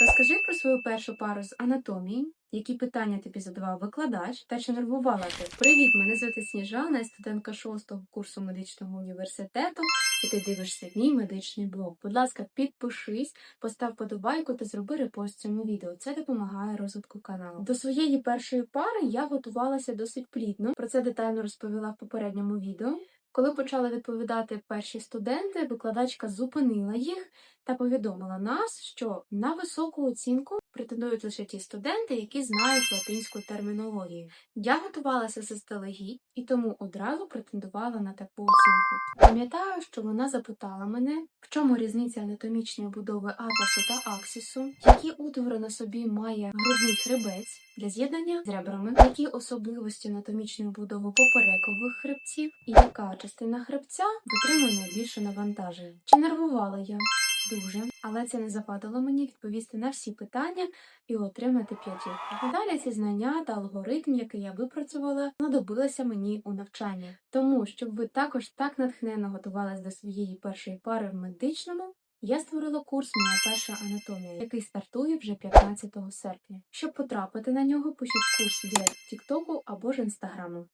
Розкажи про свою першу пару з анатомії, які питання тобі задавав викладач та чи нервувала ти. Привіт, мене звати Сніжана, я студентка шостого курсу медичного університету, і ти дивишся мій медичний блог. Будь ласка, підпишись, постав подобайку та зроби репост цьому відео. Це допомагає розвитку каналу. До своєї першої пари я готувалася досить плідно. Про це детально розповіла в попередньому відео. Коли почали відповідати перші студенти, викладачка зупинила їх та повідомила нас, що на високу оцінку претендують лише ті студенти, які знають латинську термінологію. Я готувалася заздалегідь і тому одразу претендувала на таку оцінку. Пам'ятаю, що вона запитала мене, в чому різниця анатомічної будови атласу та аксісу, які утвори на собі має грудний хребець для з'єднання з ребрами, які особливості анатомічної будови поперекових хребців, і яка частина хребця витримує найбільше навантаження. Чи нервувала я? Дуже, але це не завадило мені відповісти на всі питання і отримати п'ятірку. Надалі ці знання та алгоритм, який я випрацювала, знадобилися мені у навчанні. Тому, щоб ви також так натхненно готувались до своєї першої пари в медичному, я створила курс Моя перша анатомія, який стартує вже 15 серпня. Щоб потрапити на нього, пишіть курс в Тіктоку або ж інстаграму.